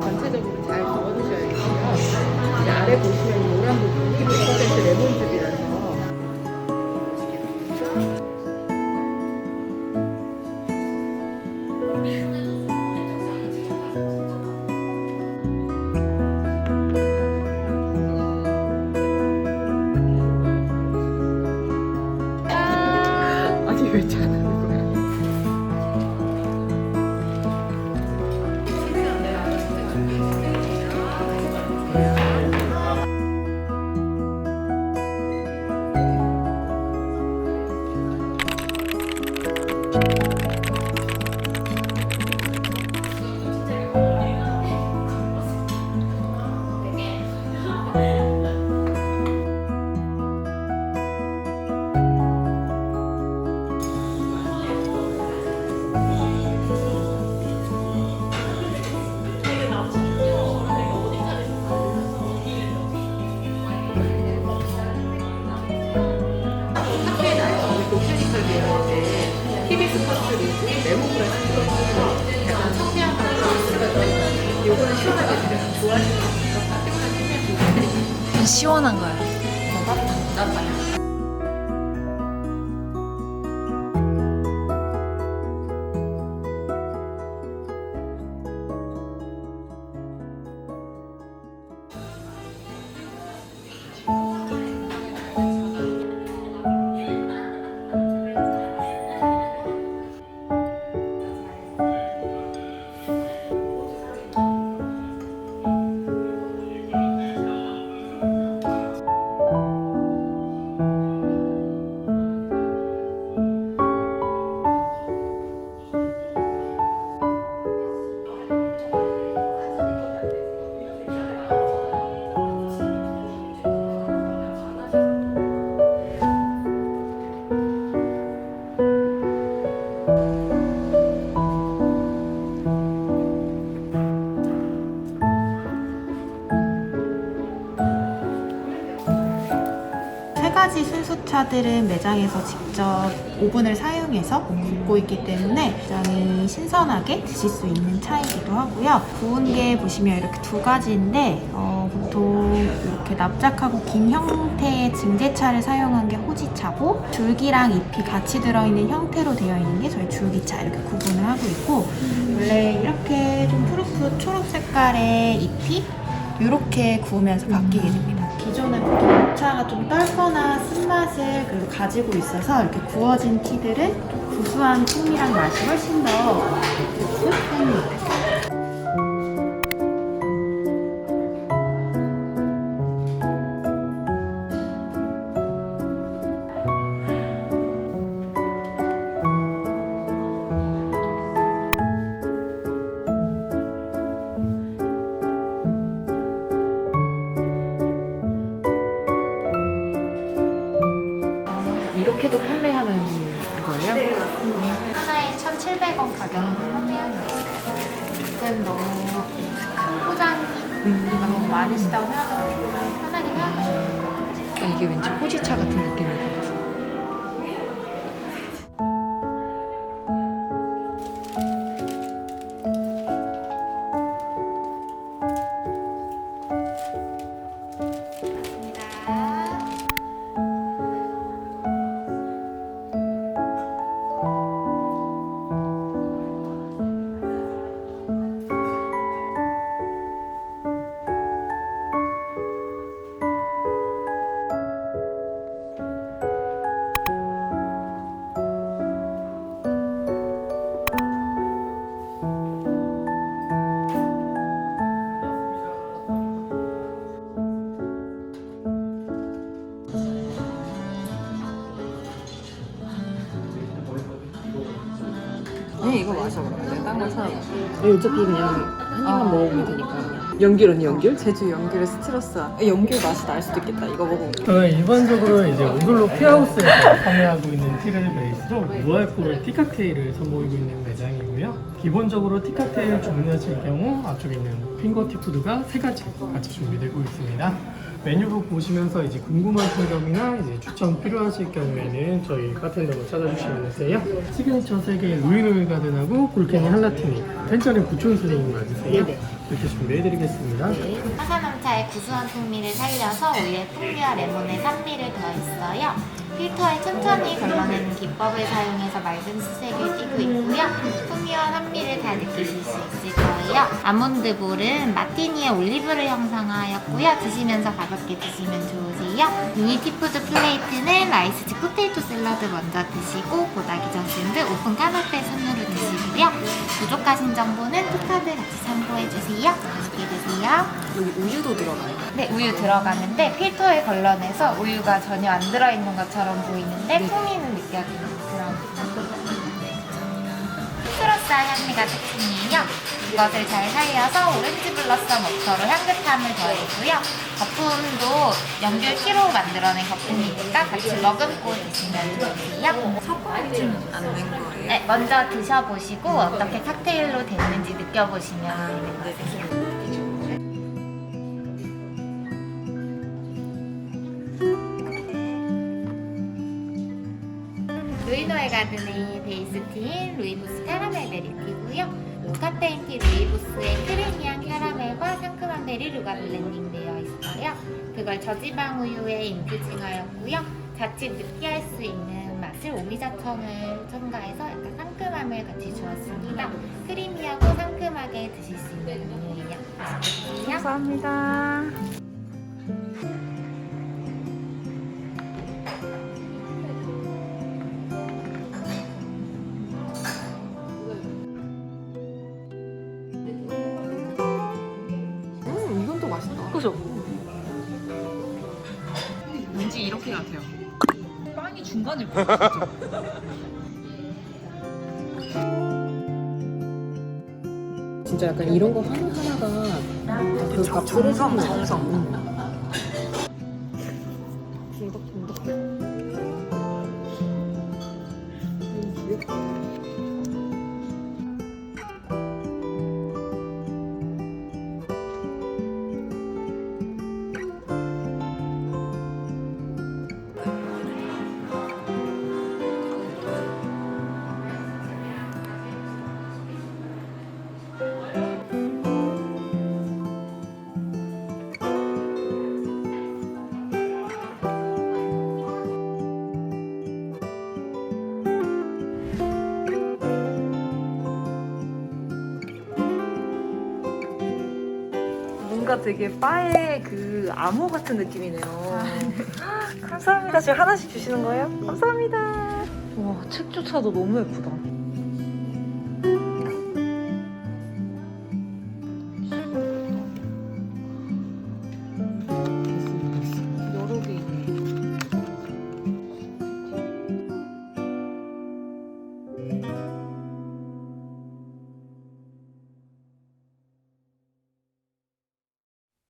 전체적으로 잘 저어주셔야 되고요. 아래 보시면 Hallelujah. 시원한 거야. 나빠요. 차들은 매장에서 직접 오븐을 사용해서 굽고 있기 때문에 굉장히 신선하게 드실 수 있는 차이기도 하고요. 구운 게 보시면 이렇게 두 가지인데 어, 보통 이렇게 납작하고 긴 형태의 증제차를 사용한 게 호지차고 줄기랑 잎이 같이 들어있는 형태로 되어 있는 게 저희 줄기차 이렇게 구분을 하고 있고 원래 이렇게 좀 푸릇푸릇 초록 색깔의 잎이 이렇게 구우면서 바뀌게 됩니다. 기존의 보통 녹차가 좀 떨거나 쓴맛을 그래도 가지고 있어서 이렇게 구워진 티들은 좀 구수한 풍미랑 맛이 훨씬 더 좋고 1,700원 가격으로 판매하고 있어요. 지금 너무 큰 포장이 너무 많으시다고 생각하면 편하게 생각하시면 돼요. 아, 이게 왠지 호지차 같은 느낌일 네, 이거 마셔. 내가 딴거 사와봐. 어차피 그냥 한 입만 먹으면 되니까. 그냥. 연귤 언니 연귤? 제주 연귤에 스트러스. 연귤 맛이 날 수도 있겠다. 이거 먹으면. 저는 일반적으로 이제 오글로 피하우스에서 판매하고 있는 티를 베이스로 무알코올 티칵테일을 선보이고 있는 매장이고요. 기본적으로 티칵테일 주문하실 경우 앞쪽에 있는 핑거티 푸드가 세 가지 같이 준비되고 있습니다. 메뉴북 보시면서 이제 궁금하신 점이나 이제 추천 필요하실 경우에는 저희 바텐더로 찾아주시면 되세요. 시그니처 3개 루이노일 가든하고 볼케니 할라티니 텐션의 구촌 슬링 맞으세요? 네네. 이렇게 준비해드리겠습니다. 화산암차의 구수한 풍미를 살려서 우유에 풍미와 레몬의 산미를 더했어요. 필터에 천천히 걸러내는 기법을 사용해서 맑은 수색을 띠고 있고요. 풍미와 산미를 다 느끼실 수 있을 거예요. 아몬드 볼은 마티니의 올리브를 형상화하였고요. 드시면서 가볍게 드시면 좋 으세요. 유니티푸드 플레이트는 라이스지 포테이토 샐러드 먼저 드시고 고다기 전신 등 오픈 카나페 순으로 드시고요. 부족하신 정보는 포카드 같이 참고해주세요. 맛있게 드세요. 여기 우유도 들어가요. 네, 우유 들어가는데 필터에 걸러내서 우유가 전혀 안 들어있는 것처럼 보이는데 풍미는 느껴지는 그런 시트러스한 향미가 특징이에요. 이것을 잘 살려서 오렌지 블러썸 워터로 향긋함을 더해주고요. 거품도 연귤 티로 만들어낸 거품이니까 같이 머금고 드시면 좋으세요. 섞어지는 않는 거예요. 네, 먼저 드셔보시고 어떻게 칵테일로 됐는지 느껴보시면 거 가든의 베이스티인 루이보스 캐러멜 베리티고요. 무카페인 티 루이보스의 크리미한 캐러멜과 상큼한 베리 류가 블렌딩 되어 있어요. 그걸 저지방 우유에 인퓨징하였고요. 자칫 느끼할 수 있는 맛을 오미자청을 첨가해서 약간 상큼함을 같이 주었습니다. 크리미하고 상큼하게 드실 수 있는 드세요. 감사합니다. 그죠? 왠지 이렇게 같아요. 빵이 중간일 것 진짜 약간 이런 거 하나하나가 그 값을 해주는 거 정성. 뭔가 되게 바의 그 암호 같은 느낌이네요. 감사합니다. 지금 하나씩 주시는 거예요? 감사합니다. 와, 책조차도 너무 예쁘다.